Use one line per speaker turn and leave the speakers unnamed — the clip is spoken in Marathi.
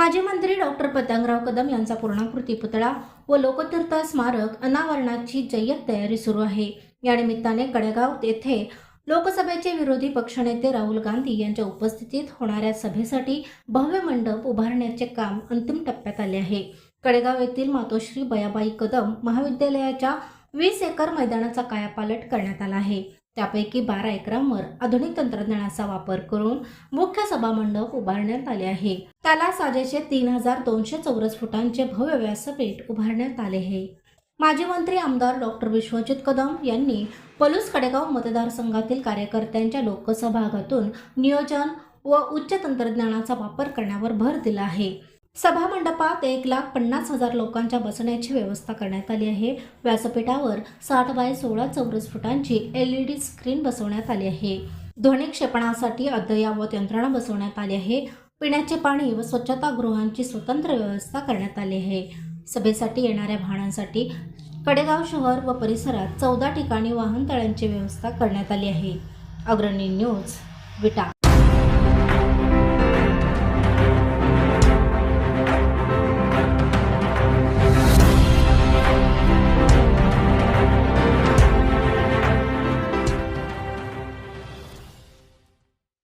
माजी मंत्री डॉक्टर पतंगराव कदम यांचा पूर्णाकृती पुतळा व लोकतीर्थ स्मारक अनावरणाची जय्यत तयारी सुरू आहे. या निमित्ताने कडेगाव येथे लोकसभेचे विरोधी पक्षनेते राहुल गांधी यांच्या उपस्थितीत होणाऱ्या सभेसाठी भव्य मंडप उभारण्याचे काम अंतिम टप्प्यात आले आहे. कडेगाव येथील मातोश्री बयाबाई कदम महाविद्यालयाच्या वीस एकर मैदानाचा कायापालट करण्यात आला आहे. त्यापैकी बारा एकरांवर आधुनिक तंत्रज्ञानाचा वापर करून मुख्य सभामंडप उभारण्यात आले आहे. त्याला साजेचे तीन हजार दोनशे चौरस फुटांचे भव्य व्यासपीठ उभारण्यात आले आहे. माजी मंत्री आमदार डॉक्टर विश्वजित कदम यांनी पलूस कडेगाव मतदारसंघातील कार्यकर्त्यांच्या लोकसभागातून नियोजन व उच्च तंत्रज्ञानाचा वापर करण्यावर भर दिला आहे. सभा मंडपात एक लाख पन्नास हजार लोकांच्या बसण्याची व्यवस्था करण्यात आली आहे. व्यासपीठावर साठ बाय सोळा चौरस फुटांची एल ई डी स्क्रीन बसवण्यात आली आहे. ध्वनी क्षेपणासाठी अद्ययावत यंत्रणा बसवण्यात आली आहे. पिण्याचे पाणी व स्वच्छतागृहांची स्वतंत्र व्यवस्था करण्यात आली आहे. सभेसाठी येणाऱ्या वाहनांसाठी कडेगाव शहर व परिसरात चौदा ठिकाणी वाहनतळांची व्यवस्था करण्यात आली आहे. अग्रणी न्यूज विटा